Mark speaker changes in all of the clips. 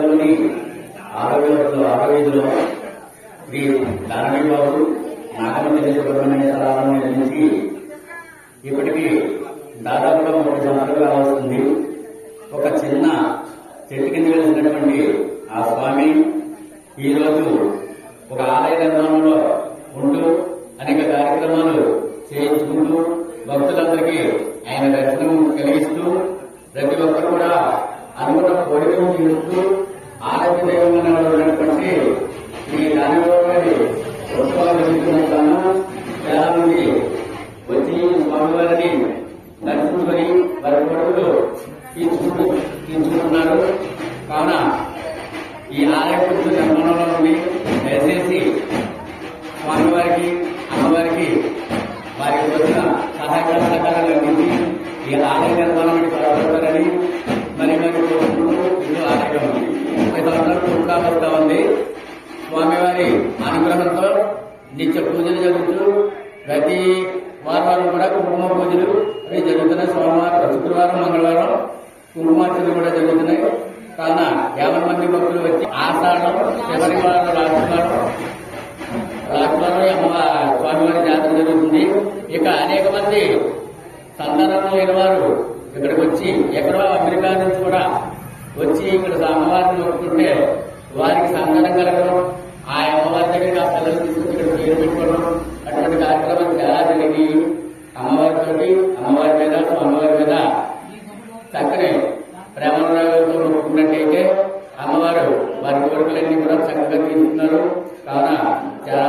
Speaker 1: లోని ఆరోగ్య ఆరోగ్యంలో శ్రీ దానవీ బాబు నాగమల్లి సుబ్రహ్మణ్య సరాలను నిర్మించి ఇప్పటికీ దాదాపుగా మూడు సంవత్సరాలు కావస్తుంది ఒక చిన్న చెట్టు కింద వెలిసినటువంటి ఆ స్వామి ఈరోజు ఒక ఆలయ నిర్మాణంలో ఉత్సవాలు జరుగుతున్న చాలా మంది వచ్చి స్వామివారిని దర్శించుకొని వారి కొడుకులు తీర్చుకుంటూ తీర్చుకుంటున్నారు కావున ఈ ఆలయ నిర్మాణంలో నుండి దయచేసి స్వామివారికి అమ్మవారికి వారికి వచ్చిన సహాయ సహకారాలు అందించి ఈ ఆలయ నిర్మాణానికి తోడ్పడతారని మరి మరి కోరుకుంటూ ఇల్లు ఆలయం ఉంది వస్తా ఉంది స్వామివారి అనుగ్రహంతో నిత్య పూజలు జరుగుతూ ప్రతి వారం కూడా కుటుంబ పూజలు అవి జరుగుతున్నాయి. సోమవారం శుక్రవారం మంగళవారం కుంకుమార్చనలు కూడా జరుగుతున్నాయి. కావున యాభై మంది భక్తులు వచ్చి ఆషాఢం చివరి వారం రాజవారం రాజవారం స్వామివారి జాతర జరుగుతుంది. ఇక అనేక మంది సంతానం లేని వారు ఇక్కడికి వచ్చి ఎక్కడో అమెరికా నుంచి కూడా వచ్చి ఇక్కడ అమ్మవారిని మొక్కుకుంటే వారికి సంతానం కలగడం ఆ అమ్మవారి దగ్గరికి ఆ పిల్లలు తీసుకొచ్చి ఇక్కడ పేరు పెట్టుకోవడం అటువంటి కార్యక్రమాలు చాలా జరిగి అమ్మవారితోటి అమ్మవారి మీద అమ్మవారి మీద చక్కని ప్రేమతో మొక్కుకున్నట్టయితే అమ్మవారు వారి కోరికలన్నీ కూడా చక్కగా తీసుకున్నారు కావున చాలా మంది ఎవరి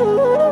Speaker 2: Oh.